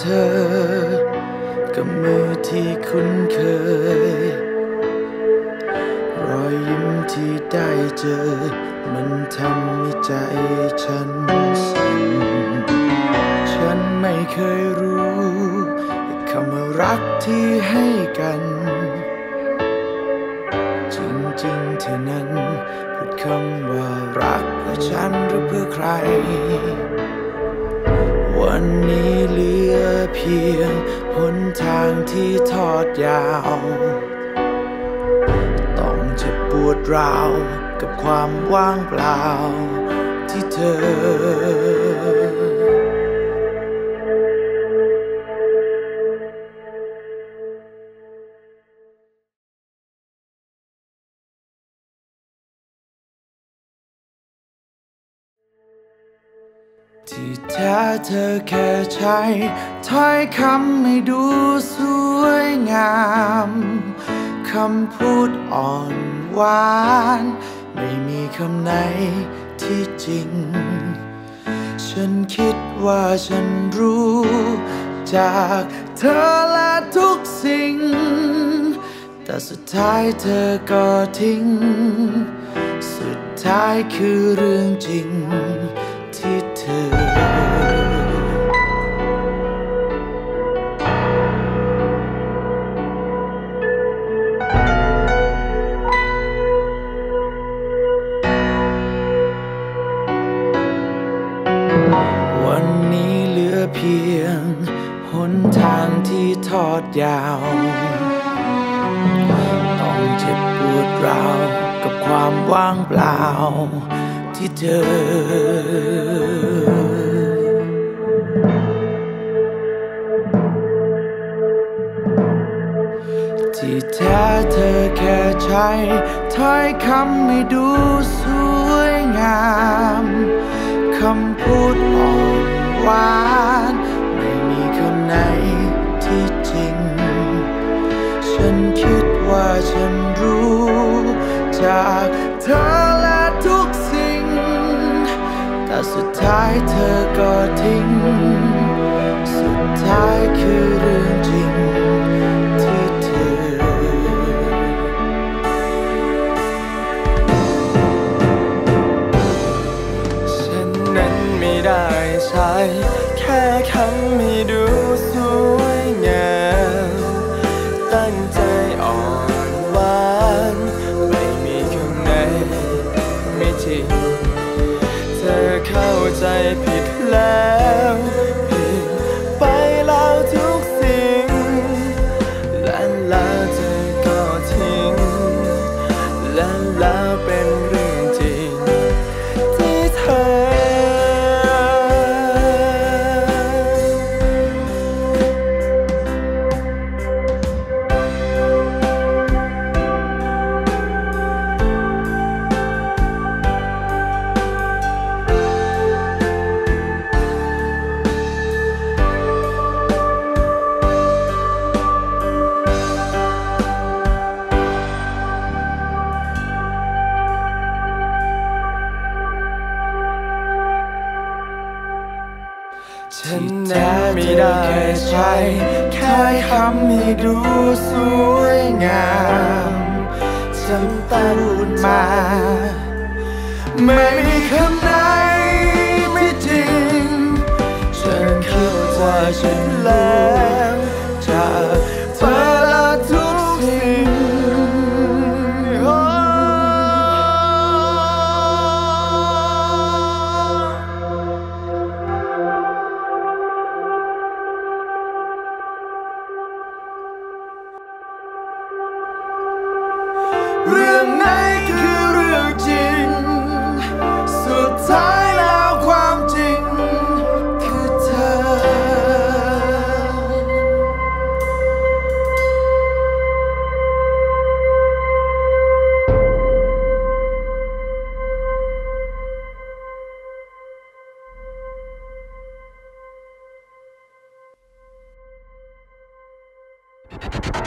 เธอ กับมือที่คุ้นเคย รอยยิ้มที่ได้เจอ มันทำให้ใจฉันสั่นฉันไม่เคยรู้คำว่ารักที่ให้กัน จริงๆเท่านั้นพูดคำว่ารักเพื่อฉันหรือเพื่อใคร วันนี้เหลือเพียงหนทางที่ทอดยาว ต้องเจ็บปวดราว กับความว่างเปล่าที่เธอ ที่แท้เธอแค่ใช้ถ้อยคำให้ดูสวยงามคำพูดอ่อนหวาน ไม่มีคำไหนที่จริง ฉันคิดว่าฉันรู้ จากเธอและทุกสิ่ง แต่สุดท้ายเธอก็ทิ้ง สุดท้ายคือเรื่องจริง ยาว ต้องเจ็บปวดราวกับความว่างเปล่าที่เธอที่แท้เธอแค่ใช้ถ้อยคำให้ดูสวยงาม คำพูดอ่อนหวาน จากเธอและทุกสิ่ง แต่สุดท้ายเธอก็ทิ้ง สุดท้ายคือเรื่องจริงที่เธอ ฉันนั้นไม่ได้ใช้แค่คำให้ดู ใจผิดแล้ว ฉันนั้นไม่ได้ใช้แค่คำให้ดูสวยงามฉันพูดมา ไม่มีคำไหนไม่จริง ฉันคิดว่าฉันแล้ว you